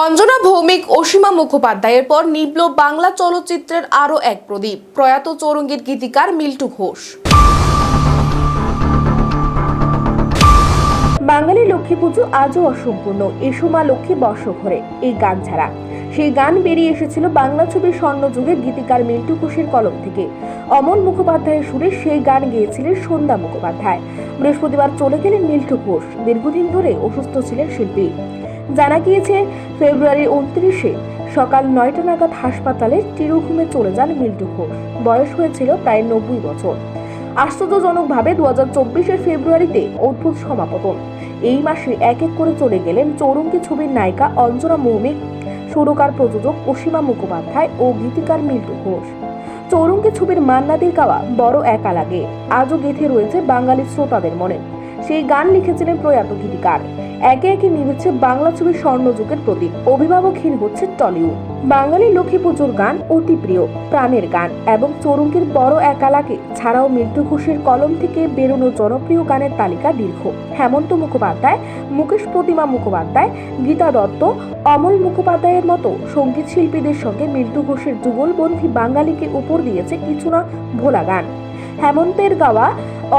অঞ্জনা ভৌমিক অসীমা মুখোপাধ্যায়ের পর নিবল বাংলা চলচ্চিত্রের আরও এক প্রদীপ, প্রয়াত চৌরঙ্গীর গীতিকার মিল্টু ঘোষ। বাঙালি লক্ষ্মী পুজো আজও অসম্পূর্ণ। এসো মা লক্ষ্মী বর্ষ ঘরে, এই গান ছাড়া। সেই গান বেরিয়ে এসেছিল বাংলা ছবির স্বর্ণযুগের গীতিকার মিল্টু ঘোষের কলম থেকে। অমল মুখোপাধ্যায়ের সুরে সেই গান গেয়েছিলেন সন্ধ্যা মুখোপাধ্যায়। বৃহস্পতিবার চলে গেলেন মিল্টু ঘোষ। দীর্ঘদিন ধরে অসুস্থ ছিলেন শিল্পী। জানা গিয়েছে ফেব্রুয়ারি উনত্রিশে সকাল নয়টা নাগাদ হাসপাতালে চিরঘুমে চলে যান মিল্টু ঘোষ। বয়স হয়েছিল প্রায় নব্বই বছর। আশ্চর্যজনকভাবে দু হাজার চব্বিশের ফেব্রুয়ারিতে অদ্ভুত সমাপতন এই মাসে এক এক করে চলে গেলেন চৌরঙ্গি ছবির নায়িকা অঞ্জনা মৌমিক, সুরকার প্রযোজক অসীমা মুখোপাধ্যায় ও গীতিকার মিল্টু ঘোষ। চৌরঙ্গি ছবির মান্নাদির গাওয়া বড় একা লাগে। আজও গেঁথে রয়েছে বাঙালি শ্রোতাদের মনে। সেই গান লিখেছিলেন প্রয়াত গীতিকার। একে একে নিভেছে বাংলা ছবির স্বর্ণযুগের প্রতীক অভিভাবকহীন হচ্ছে টলিউড। বাঙালি লক্ষ্মী পুজোর গান অতি প্রিয়, প্রাণের গান এবং চরুঙ্গের বড় একালাকে ছাড়াও মৃত্যু ঘোষের কলম থেকে বেরোনো জনপ্রিয় গানের তালিকা দীর্ঘ। হেমন্ত মুখোপাধ্যায়, মুকেশ প্রতিমা মুখোপাধ্যায়, গীতা দত্ত, অমল মুখোপাধ্যায়ের মতো সংগীত শিল্পীদের সঙ্গে মৃত্যু ঘোষের যুগলবন্ধী বাঙালিকে উপর দিয়েছে কিছু না ভোলা গান। হেমন্তের গাওয়া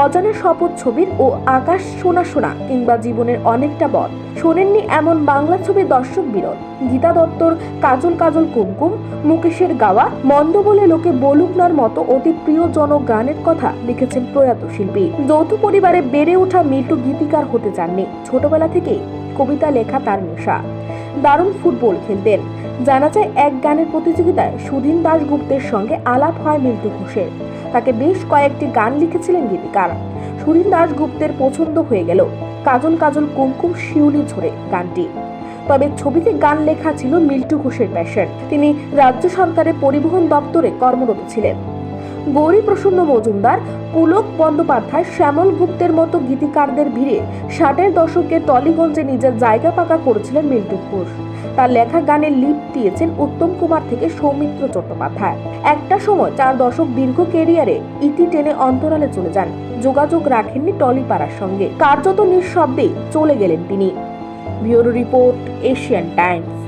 অজানা শপথ ছবির ও আকাশ সোনা সোনা কিংবা জীবনের অনেকটা বল। শোনেননি এমন বাংলা ছবির দর্শক বিরল গীতা দত্তর কাজল কাজল কুমকুম, মুকেশের গাওয়া মন্দ বলে লোকে বলুক নার মতো অতি প্রিয়জনক গানের কথা লিখেছেন প্রয়াত শিল্পী। যৌথ পরিবারে বেড়ে ওঠা মিল্টু গীতিকার হতে চাননি। ছোটবেলা থেকেই কবিতা লেখা তার নেশা। দারুণ ফুটবল খেলতেন। জানা যায়, এক গানের প্রতিযোগিতায় সুধীন দাশগুপ্তের সঙ্গে আলাপ হয় মিল্টু ঘোষের। তাকে বেশ কয়েকটি গান লিখেছিলেন গীতিকার। সুধীন দাশগুপ্তের পছন্দ হয়ে গেল কাজল কাজল কুমকুম শিউলি ঝরে গানটি। তবে ছবিতে গান লেখা ছিল মিল্টু ঘোষের প্যাশন। তিনি রাজ্য সরকারের পরিবহন দপ্তরে কর্মরত ছিলেন। গৌরী প্রসন্ন মজুমদার, পুলক বন্দ্যোপাধ্যায়, শ্যামল গুপ্তের মতো গীতিকারদের ভিড়ে ষাটের দশকে টলিগঞ্জে নিজের জায়গা পাকা করেছিলেন মিল্টু ঘোষ। তার লেখা গানে লিপ দিয়েছেন উত্তম কুমার থেকে সৌমিত্র চট্টোপাধ্যায়। একটা সময় চার দশক দীর্ঘ কেরিয়ারে ইতি টেনে অন্তরালে চলে যান। যোগাযোগ রাখেননি টলিপাড়ার সঙ্গে। কার্যত নিঃশব্দে চলে গেলেন তিনি। Bureau report, Asian Times.